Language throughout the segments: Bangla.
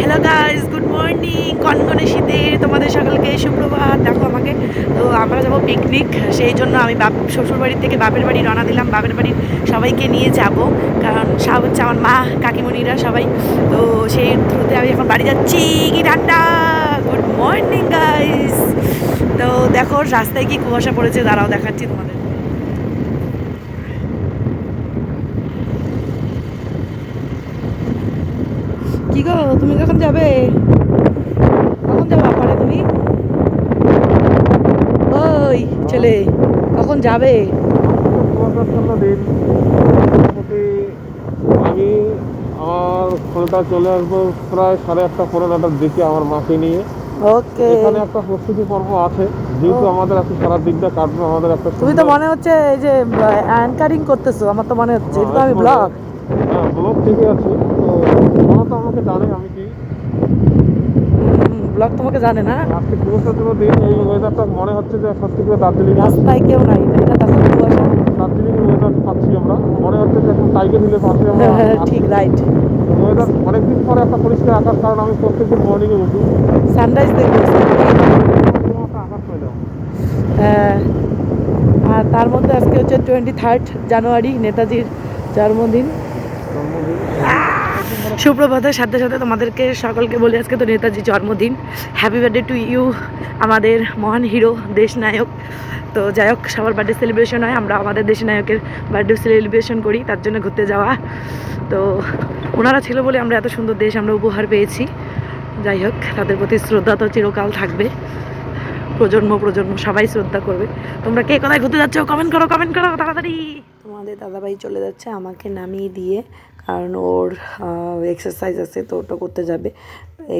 হ্যালো গাইস গুড মর্নিং কনকনে শীতের তোমাদের সকলকে সুপ্রভাত। দেখো আমাকে, তো আমরা যাব পিকনিক সেই জন্য আমি বাপ শ্বশুর বাড়ি থেকে বাপের বাড়ি রওনা দিলাম। বাপের বাড়ির সবাইকে নিয়ে যাব। কারণ সব হচ্ছে আমার মা, কাকিমণিরা সবাই। তো সেই থ্রুতে আমি এখন বাড়ি যাচ্ছি। কি ঠান্ডা! গুড মর্নিং গাইস তো দেখো, রাস্তায় কি কুয়াশা পড়েছে, দাঁড়াও দেখাচ্ছি তোমাদের। কি গো? তুমি কখন যাবে? কখন যাবে আপারে তুমি? ওই ছেলে কখন যাবে? আমি আমার কলকাতা চলে আসব প্রায় সাড়ে আটটা পনেরো নটার দিকে আমার মাকে নিয়ে। ওকে। এখানে একটা প্রস্তুতি পর্ব আছে যেহেতু আমাদের আজকে সারা দিনটা কাটবে আমাদের একটা তুমি তো মনে হচ্ছে এই যে অ্যাঙ্কারিং করতেছো আমার তো মনে হচ্ছে এটা আমি হ্যাঁ, ব্লগ হ্যাঁ ব্লগ ঠিকই আছে। আমাকে জানে আমি কি? ব্লগ তোমাকে জানে না? আজকে কুয়াশাচ্ছন্ন দিন এই ওয়েদারটা মনে হচ্ছে যে সত্যি করে দার্জিলিং রাস্তায় কেউ নাই এটা দেখো কুয়াশা দার্জিলিং ওয়েদার পাচ্ছি আমরা। মনে হচ্ছে যে এখন টাইগার হিলে পাচ্ছি আমরা। হ্যাঁ, ঠিক রাইট ওয়েদার অনেকদিন পরে একটা পরিষ্কার আকাশ কারণ আমি প্রত্যেকদিন মর্নিংয়ে উঠি। সানরাইজ দেখব হ্যাঁ। আর তার মধ্যে আজকে হচ্ছে টোয়েন্টি থার্ড জানুয়ারি নেতাজির জন্মদিন। সুপ্রভাতের সাথে সাথে তোমাদেরকে সকলকে বলি আজকে তো নেতাজি জন্মদিন। হ্যাপি বার্থডে টু ইউ আমাদের মহান হিরো দেশ নায়ক তো যাই হোক, সবার বার্থডে সেলিব্রেশন হয়, আমরা আমাদের দেশ নায়কের বার্থডে সেলিব্রেশন করি, তার জন্য ঘুরতে যাওয়া। তো ওনারা ছিল বলে আমরা এত সুন্দর দেশ আমরা উপহার পেয়েছি। যাই হোক, তাদের প্রতি শ্রদ্ধা তো চিরকাল থাকবে। প্রজন্ম প্রজন্ম, সবাই শ্রদ্ধা করবে। তোমরা কে কোথায় ঘুরতে যাচ্ছ? কমেন্ট করো কমেন্ট করো, তাড়াতাড়ি। তোমাদের দাদাভাই চলে যাচ্ছে, আমাকে নামিয়ে দিয়ে কারণ ওর এক্সারসাইজ আছে, তো ওটা করতে যাবে।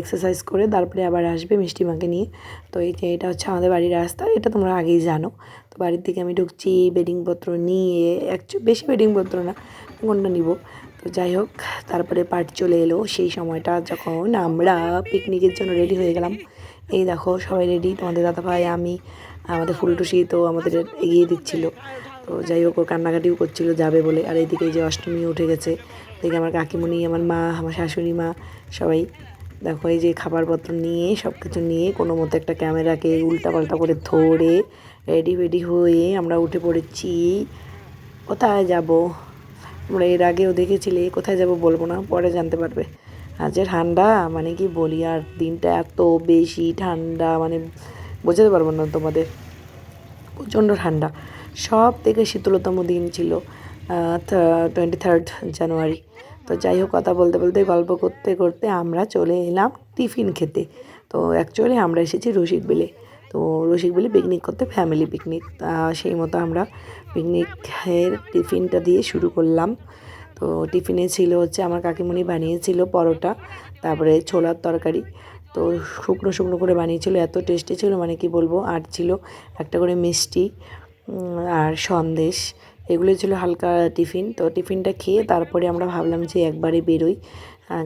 এক্সারসাইজ করে তারপরে আবার আসবে মিষ্টি মাকে নিয়ে। তো এই যে এটা হচ্ছে আমাদের বাড়ির রাস্তা, এটা তোমরা আগেই জানো। তো বাড়ির দিকে আমি ঢুকছি বেডিংপত্র নিয়ে একচু বেশি বেডিংপত্র না, কোনটা নিব? তো যাই হোক, তারপরে পার্ট চলে এলো, সেই সময়টা যখন আমরা পিকনিকের জন্য রেডি হয়ে গেলাম। এই দেখো, সবাই রেডি তোমাদের দাদা ভাই আমি, আমাদের ফুলটুসি তো আমাদের এগিয়ে দিচ্ছিল। যাই হোক, ও কান্নাকাটিও করছিল, যাবে বলে। আর এইদিকে এই যে অষ্টমী উঠে গেছে দেখে আমার কাকিমণি, আমার মা, আমার শাশুড়ি মা, সবাই। দেখো, এই যে খাবারপত্র নিয়ে সব কিছু নিয়ে কোনো মতো একটা ক্যামেরাকে উল্টাপাল্টা করে ধরে রেডি ফেডি হয়ে আমরা উঠে পড়েছি। কোথায় যাব? আমরা এর আগেও দেখেছিলে, কোথায় যাব বলব না, পরে জানতে পারবে। যে ঠান্ডা মানে কি বলি, আর দিনটা এত বেশি ঠান্ডা মানে বোঝাতে পারব না তোমাদের। প্রচণ্ড ঠান্ডা। সব থেকে শীতলতম দিন ছিল টোয়েন্টি থার্ড জানুয়ারি তো যাই হোক, কথা বলতে বলতে, গল্প করতে করতে আমরা চলে এলাম টিফিন খেতে। তো অ্যাকচুয়ালি আমরা এসেছি রসিক বিলে। তো রসিক বিলে পিকনিক করতে ফ্যামিলি পিকনিক সেই মতো আমরা পিকনিকের টিফিনটা দিয়ে শুরু করলাম। তো টিফিনে ছিল হচ্ছে, আমার কাকিমণি বানিয়েছিল পরোটা, তারপরে ছোলার তরকারি। তো শুকনো শুকনো করে বানিয়েছিল, এত টেস্টি ছিল মানে কি বলব, আর ছিল একটা করে মিষ্টি। আর সন্দেশ এগুলো ছিল হালকা টিফিন। তো টিফিনটা খেয়ে তারপরে আমরা ভাবলাম যে একবারে বেরোই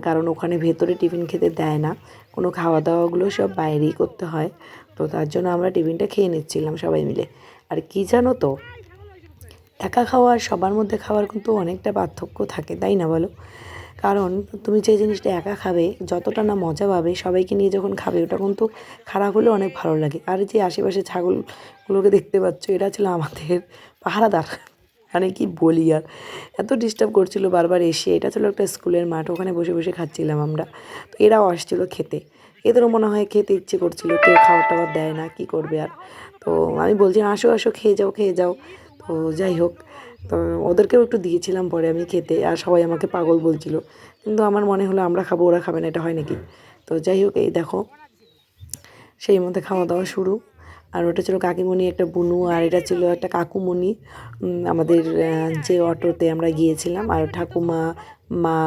কারণ ওখানে ভেতরে টিফিন খেতে দেয় না। কোনো খাওয়া দাওয়াগুলো সব বাইরেই করতে হয়। তো তার জন্য আমরা টিফিনটা খেয়ে নিচ্ছিলাম সবাই মিলে। আর কি জানো তো, একা খাওয়া আর সবার মধ্যে খাওয়ার কিন্তু অনেকটা পার্থক্য থাকে, তাই না বলো? কারণ তুমি যে জিনিসটা একা খাবে, যতটা না মজা পাবে, সবাইকে নিয়ে যখন খাবে, ওটা কিন্তু খারাপ হলে অনেক ভালো লাগে। আর যে আশেপাশে ছাগলগুলোকে দেখতে পাচ্ছ, এরা ছিল আমাদের পাহারাদার। মানে কি বলি আর? এত ডিস্টার্ব করছিল বারবার এসে। এটা ছিল একটা স্কুলের মাঠ, ওখানে বসে বসে খাচ্ছিলাম আমরা। তো এরাও আসছিল খেতে। এদেরও মনে হয় খেতে ইচ্ছে করছিল, কেউ খাবার টাবার দেয় না, কি করবে আর? তো আমি বলছি, আসো আসো, খেয়ে যাও খেয়ে যাও। তো যাই হোক তো ওদেরকেও একটু দিয়েছিলাম পরে আমি খেতে, আর সবাই আমাকে পাগল বলছিল। কিন্তু আমার মনে হলো আমরা খাব, ওরা খাবে না, এটা হয় নাকি? তো যাই হোক, এই দেখো, সেই মধ্যে খাওয়া দাওয়া শুরু। আর ওটা ছিল কাকিমণি, একটা বুনু, আর এটা ছিল একটা কাকুমণি। আমাদের যে অটোতে আমরা গিয়েছিলাম, আর ঠাকুমা, মা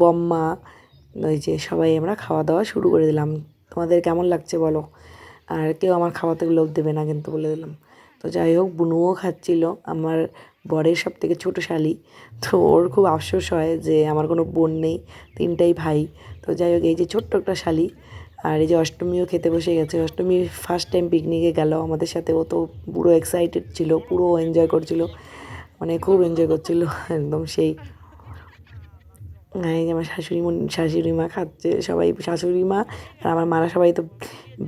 বম্মা, ওই যে সবাই আমরা খাওয়া দাওয়া শুরু করে দিলাম। তোমাদের কেমন লাগছে বলো? আর কেউ আমার খাওয়াতে লোভ দেবে না কিন্তু বলে দিলাম। তো যাই হোক, বুনুও খাচ্ছিল, আমার বরের সব থেকে ছোটো শালি। তো ওর খুব আফসোস হয় যে আমার কোনো বোন নেই, তিনটাই ভাই। তো যাই হোক, এই যে ছোট্ট একটা শালি, আর এই যে অষ্টমীও খেতে বসে গেছে। অষ্টমী ফার্স্ট টাইম পিকনিকে গেল, আমাদের সাথে ও তো পুরো এক্সাইটেড ছিল, পুরো এনজয় করছিল মানে খুব এনজয় করছিল, একদম সেই। এই যে আমার শাশুড়ি শাশুড়ি মা খাচ্ছে, সবাই শাশুড়ি মা আর আমার মারা সবাই তো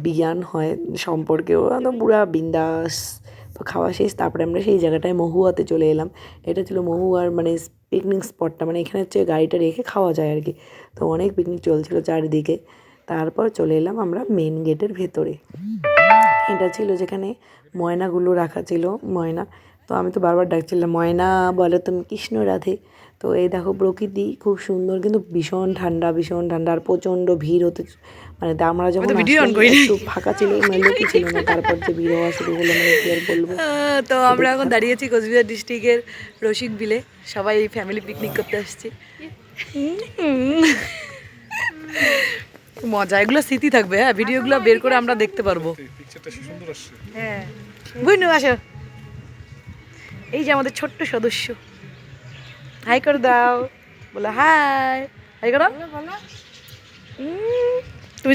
বিয়ান হয় সম্পর্কেও তো পুরা বিন্দাস। খাওয়া শেষ, তারপরে আমরা সেই জায়গাটায় মহুয়াতে চলে এলাম। এটা ছিল মহুয়ার মানে পিকনিক স্পটটা মানে এখানে হচ্ছে গাড়িটা রেখে খাওয়া যায় আর কি। তো অনেক পিকনিক চলছিল চারিদিকে। তারপর চলে এলাম আমরা মেন গেটের ভেতরে। এটা ছিল যেখানে ময়নাগুলো রাখা ছিল, ময়না। তো আমি তো বারবার ডাকছিলাম ময়না বলো তুমি কৃষ্ণ রাধে। তো এই দেখো প্রকৃতি খুব সুন্দর কিন্তু ভীষণ ঠান্ডা ভীষণ ঠান্ডা আর প্রচণ্ড ভিড় হতে মানে তা আমরা যখন। একটু ফাঁকা ছিল মানে লোকই ছিল না তারপর যে ভিড় হওয়া শুরু হলো মানে কি আর বলব। তো আমরা এখন দাঁড়িয়েছি কোচবিহার ডিস্ট্রিক্টের রসিক বিলে সবাই ফ্যামিলি পিকনিক করতে আসছি। মজা এগুলো স্মৃতি থাকবে হ্যাঁ? ভিডিওগুলো বের করে আমরা দেখতে পারব। হ্যাঁ। বুঝলি আসো। এই যে আমাদের ছোট্ট সদস্য। হাই করে দাও। বলো হাই হাই করো। তুমি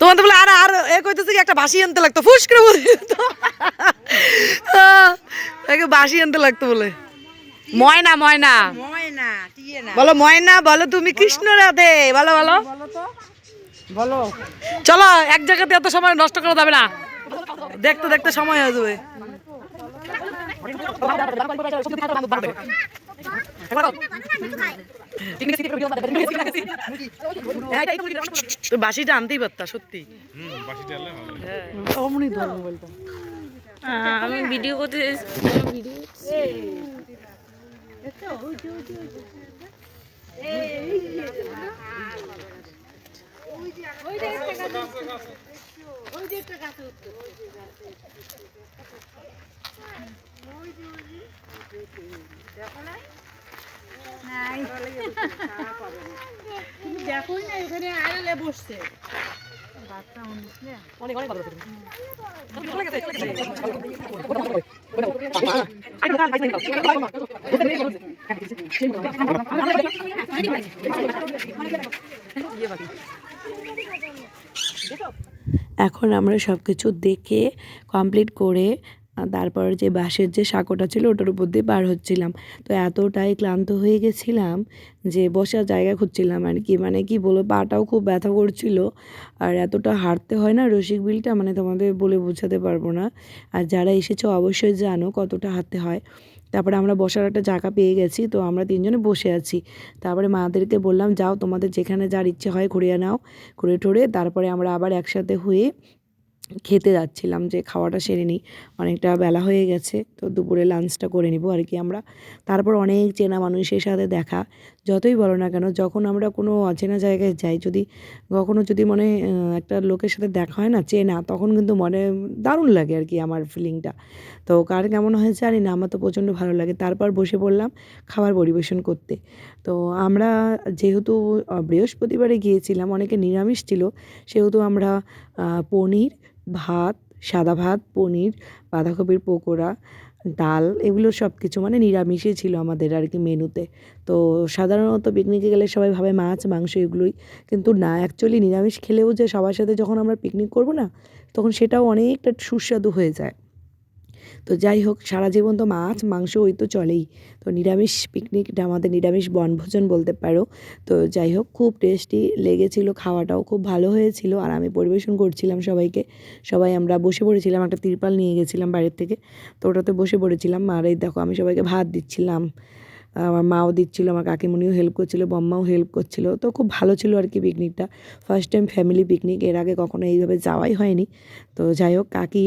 তোমার তো বলে আর আর এ কইতেছে কি একটা বাসি আনতে লাগতো। ফুস করে বলে। আহ, বাসি আনতে লাগতো বলে। ময়না ময়না। বলো ময়না বলো তুমি কৃষ্ণ রাধে। বলো বলো। বলো। চলো এক জায়গাতে এত সময় নষ্ট করা যাবে না। দেখতে দেখতে সময় হয়ে যাবে। বাসিটা আনতেই পারতা সত্যি। অমনি ধর মোবাইলটা আমি ভিডিও করতে অনেক অনেক ভালো এখন আমরা সব কিছু দেখে কমপ্লিট করে তারপর যে বাঁশের যে সাঁকোটা ছিল ওটার উপর দিয়ে পার হচ্ছিলাম। তো এতটাই ক্লান্ত হয়ে গেছিলাম যে বসার জায়গা খুঁজছিলাম আর কি। মানে কি বলব, পাটাও খুব ব্যথা করছিল আর এতটা হাঁটতে হয় না রসিক বিলটা মানে তোমাদের বলে বোঝাতে পারব না। আর যারা এসেছ অবশ্যই জানো কতটা হাঁটতে হয়। তারপরে আমরা বসার একটা জায়গা পেয়ে গেছি, তো আমরা তিনজনে বসে আছি। তারপরে মাদেরকে বললাম, যাও তোমাদের যেখানে যার ইচ্ছে হয় ঘুরিয়ে নাও। ঘুরে টুরে তারপরে আমরা আবার একসাথে হয়ে খেতে যাচ্ছিলাম যে খাওয়াটা সেরে নিই। অনেকটা বেলা হয়ে গেছে, তো দুপুরে লাঞ্চটা করে নিব আর কি আমরা। তারপর অনেক চেনা মানুষের সাথে দেখা, যতই বলো না কেন, যখন আমরা কোনো অচেনা জায়গায় যাই, যদি কখনো যদি মনে একটা লোকের সাথে দেখা হয় না, চেনা, তখন কিন্তু মনে দারুণ লাগে আর কি আমার ফিলিংটা তো কার কেমন হয়েছে জানি না, আমার তো প্রচণ্ড ভালো লাগে। তারপর বসে পড়লাম খাবার পরিবেশন করতে। তো আমরা যেহেতু বৃহস্পতিবারে গিয়েছিলাম, অনেকে নিরামিষ ছিল, সেহেতু আমরা পনির, ভাত, সাদা ভাত, পনির, বাঁধাকপির পকোড়া, ডাল, এগুলো সব কিছু মানে নিরামিষই ছিল আমাদের আর কি মেনুতে। তো সাধারণত পিকনিকে গেলে সবাই ভাবে মাছ, মাংস এগুলোই, কিন্তু না অ্যাকচুয়ালি নিরামিষ খেলেও যে সবার সাথে যখন আমরা পিকনিক করব না, তখন সেটাও অনেকটা সুস্বাদু হয়ে যায়। তো যাই হোক, সারা জীবন তো মাছ, মাংস ওই তো চলেই। তো নিরামিষ পিকনিকটা আমাদের নিরামিষ বনভোজন বলতে পারো। তো যাই হোক, খুব টেস্টি লেগেছিল খাওয়াটাও, খুব ভালো হয়েছিল। আর আমি পরিবেশন করছিলাম সবাইকে। সবাই আমরা বসে পড়েছিলাম, একটা তিরপাল নিয়ে গেছিলাম বাড়ির থেকে। তো ওটাতে বসে পড়েছিলাম। আর এই দেখো, আমি সবাইকে ভাত দিচ্ছিলাম। আমার মাও দিচ্ছিল, আমার কাকিমণিও হেল্প করছিল, বম্মাও হেল্প করছিল। তো খুব ভালো ছিল আর কি পিকনিকটা ফার্স্ট টাইম ফ্যামিলি পিকনিক এর আগে কখনো এইভাবে যাওয়াই হয়নি। তো যাই হোক, কাকি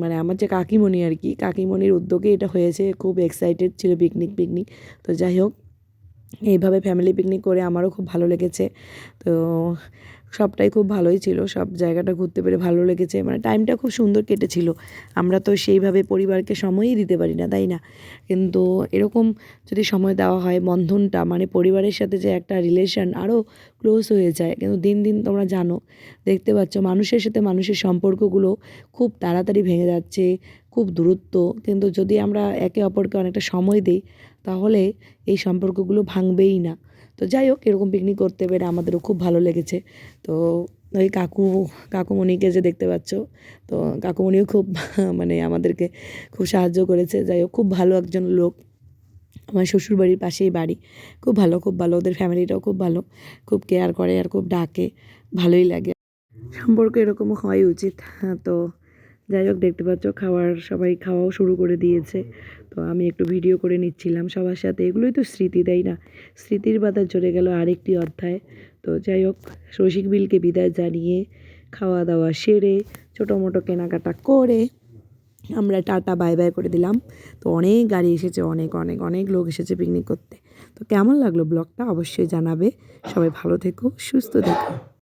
মানে আমার যে কাকিমণি আর কি, কাকিমণির উদ্যোগে এটা হয়েছে, খুব এক্সাইটেড ছিল পিকনিক পিকনিক তো যাই হোক এইভাবে ফ্যামিলি পিকনিক করে আমারও খুব ভালো লেগেছে। তো সবটাই খুব ভালোই ছিল, সব জায়গাটা ঘুরতে পেরে ভালো লেগেছে। মানে টাইমটা খুব সুন্দর কেটেছিল। আমরা তো সেইভাবে পরিবারকে সময়ই দিতে পারি না, তাই না? কিন্তু এরকম যদি সময় দেওয়া হয়, বন্ধনটা মানে পরিবারের সাথে যে একটা রিলেশন আরও ক্লোজ হয়ে যায়। কিন্তু দিন দিন তোমরা জানো, দেখতে পাচ্ছ মানুষের সাথে মানুষের সম্পর্কগুলো খুব তাড়াতাড়ি ভেঙে যাচ্ছে। খুব দূরত্ব, কিন্তু যদি আমরা একে অপরকে অনেকটা সময় দিই, তাহলে এই সম্পর্কগুলো ভাঙবেই না। তো যাই হোক, এরকম পিকনিক করতে পেরে আমাদেরও খুব ভালো লেগেছে। তো ওই কাকু, কাকুমণিকে যে দেখতে পাচ্ছ, তো কাকুমণিও খুব মানে আমাদেরকে খুব সাহায্য করেছে। যাই হোক, খুব ভালো একজন লোক। আমার শ্বশুরবাড়ির পাশেই বাড়ি। খুব ভালো খুব ভালো। ওদের ফ্যামিলিটাও খুব ভালো। খুব কেয়ার করে আর খুব ডাকে। ভালোই লাগে। সম্পর্ক এরকম হওয়াই উচিত। হ্যাঁ তো যাই হোক দেখতে পাচ্ছ খাওয়ার সবাই খাওয়াও শুরু করে দিয়েছে। তো আমি একটু ভিডিও করে নিচ্ছিলাম সবার সাথে। এগুলোই তো স্মৃতি তাই না? স্মৃতির বাধা চলে গেল আরেকটি অধ্যায়। তো যাই হোক রসিক বিলকে বিদায় জানিয়ে খাওয়া দাওয়া সেরে ছোটো মোটো কেনাকাটা করে আমরা টাটা বাই বাই করে দিলাম। তো অনেক গাড়ি এসেছে অনেক অনেক অনেক লোক এসেছে পিকনিক করতে। তো কেমন লাগল ব্লগটা অবশ্যই জানাবে। সবাই ভালো থেকো সুস্থ থেকো।